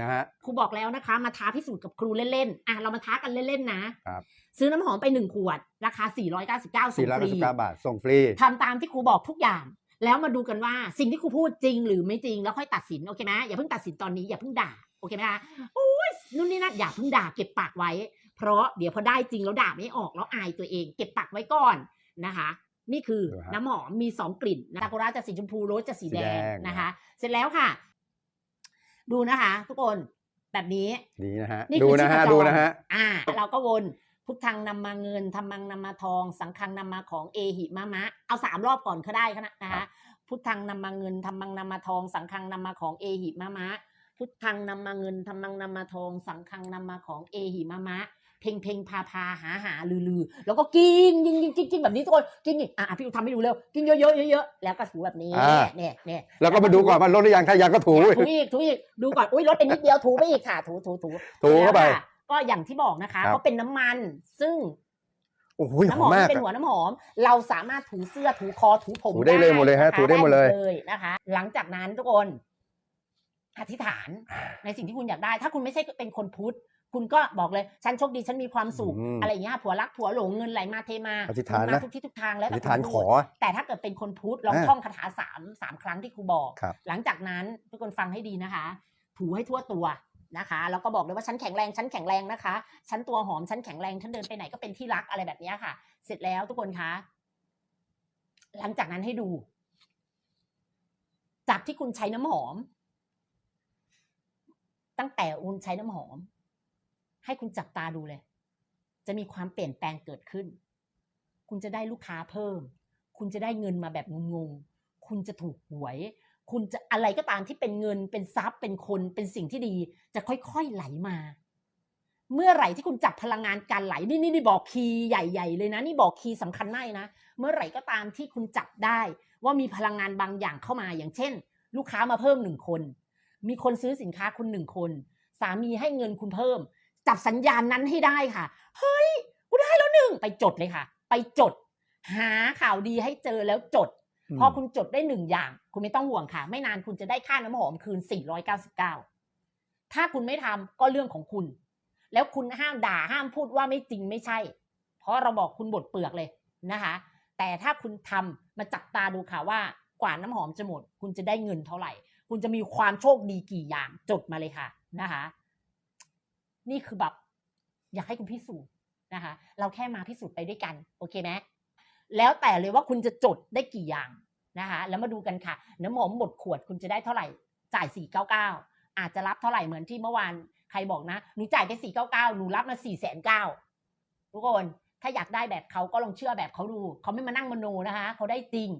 นะฮะครูบอกแล้วนะคะ มาท้าพิสูจน์กับครูเล่นๆอะเรามาท้ากันเล่นๆนะครับซื้อน้ำหอมไปหนึ่งขวด ราคา 499ส่งฟรี499บาทส่งฟรีทำตามที่ครูบอกทุกอย่าง แล้วมาดูกันว่าสิ่งที่ครูพูดจริงหรือไม่จริงแล้วค่อยตัดสินโอเคไหมอย่าเพิ่งตัดสินตอนนี้อย่าเพิ่งด่าโอเคไหมคะโอ้ยนู่นนี่นั่นอย่าเพิ่งด่าเก็บปากไว้ เพราะเดี๋ยวพอได้จริงแล้วด่าไม่ออกแล้วอายตัวเอง เก็บปากไว้ก่อนนะคะนี่คือดูฮะน้ำหอมมีสองกลิ่นซากุระจะสีชมพูโรสจะสีแดสีแดงงนะคะ เสร็จแล้วค่ะ ดูนะคะ ทุกคนแบบนี้ดีนะฮะนี่ดูคือนะฮะชีพจรดูนะฮะอ่า เราก็วนพุทธังนำมาเงินธรรมังนำมาทอง สังฆังนำมาของเอหิมะมะ เอาสามรอบก่อนก็ได้นะนะครัคะบพุทธังนำมาเงินธรรมังนำมาทอง สังฆังนำมาของเอหิมะมะ พุทธังนำมาเงินธรรมังนำมาทอง สังฆังนำมาของเอหิมะมะ เพ่งเพ่งพาพาหาหาลือลือแล้วก็กินกินกินกินกินแบบนี้ทุกคนกินอีกอะอะพี่อูทำให้ดูเร็วกินเยอะเยอะเยอะๆแล้วก็ถูแบบนี้อ่า เนี่ยเนี่ยแล้วก็มาดูก่อนว่าลดหรือยังถ้ายังก็ถูถูอีกถูอีกดูก่อนอุ้ยลดไปนิดเดียวถูไปอีกค่ะ ถูถูถูถูเข้าไป แล้วค่ะก็อย่างที่บอกนะคะครับเขาเป็นน้ำมัน ซึ่งโอ้โหหน้ำอหมอมมากที่เป็นอะหัวน้ำหอม เราสามารถถูเสื้อถูคอถูผมถูได้เลยหมดเลยฮะนคถูได้หมดเลย นะคะ หลังจากนั้นทุกคน อธิษฐานในสิ่งที่คุณอยากได้ ถ้าคุณไม่ใช่เป็นคนพุทธคุณก็บอกเลยฉันโชคดีฉันมีความสุขอืมอะไรอย่างเงี้ยผัวรักผัวหลงเงินไหลมาเทมาอธิษฐานเงินะมาทุกที่ทุกทางแล้วอแต่ธิษฐานคุณขพูอดแต่ถ้าเกิดเป็นคนพุทธลองอ่าท่องคาถาสามสามครั้งที่ครูบอกครับหลังจากนั้นทุกคนฟังให้ดีนะคะ ถูให้ทั่วตัวนะคะแล้วก็บอกเลยว่าฉันแข็งแรงฉันแข็งแรงนะคะฉันตัวหอมฉันแข็งแรงฉันเดินไปไหนก็เป็นที่รักอะไรแบบเนี้ยค่ะ เสร็จแล้วทุกคนคะ หลังจากนั้นให้ดู จากที่คุณใช้น้ำหอม ตั้งแต่คุณใช้น้ำหอม ให้คุณจับตาดูเลย จะมีความเปลี่ยนแปลงเกิดขึ้น คุณจะได้ลูกค้าเพิ่ม คุณจะได้เงินมาแบบงงๆคุณจะถูกหวย คุณจะอะไรก็ตามที่เป็นเงิน เป็นทรัพย์เป็นคนเป็นสิ่งที่ดี จะค่อยๆไหลมา เมื่อไหร่ที่คุณจับพลังงานการไหลนี่นี่นี่บอกคีย์ใหญ่ ๆ เลยนะ นี่บอกคีย์สำคัญมากนะเมื่อไหร่ก็ตามที่คุณจับได้ ว่ามีพลังงานบางอย่างเข้ามาอย่างเช่น ลูกค้ามาเพิ่มหนึ่งคน มีคนซื้อสินค้าคุณหนึ่งคน สามีให้เงินคุณเพิ่ม จับสัญญาณนั้นให้ได้ค่ะ เฮ้ยกูได้แล้วหนึ่งไปจดเลยค่ะ ไปจด หาข่าวดีให้เจอแล้วจด พอคุณจดได้หนึ่งอย่าง คุณไม่ต้องห่วงค่ะ ไม่นานคุณจะได้ค่าน้ำหอมคืน 499 ถ้าคุณไม่ทำก็เรื่องของคุณ แล้วคุณห้ามด่าห้ามพูดว่าไม่จริงไม่ใช่ เพราะเราบอกคุณบดเปลือกเลยนะคะ แต่ถ้าคุณทำมาจับตาดูค่ะว่ากว่าน้ำหอมจะหมด คุณจะได้เงินเท่าไหร่ คุณจะมีความโชคดีกี่อย่างจดมาเลยค่ะนะคะ นี่คือแบบอยากให้คุณพิสูจน์นะคะ เราแค่มาพิสูจน์ไปด้วยกัน โอเคไหมแล้วแต่เลยว่าคุณจะจดได้กี่อย่างนะคะ แล้วมาดูกันค่ะ น้ำหอมหมดขวดคุณจะได้เท่าไหร่ จ่าย 499 อาจจะรับเท่าไหร่เหมือนที่เมื่อวานใครบอกนะหนูจ่ายไป 499 หนูรับมา409ทุกคน ถ้าอยากได้แบบเขาก็ลองเชื่อแบบเขาดู เขาไม่มานั่งมโนนะคะ เขาได้จริง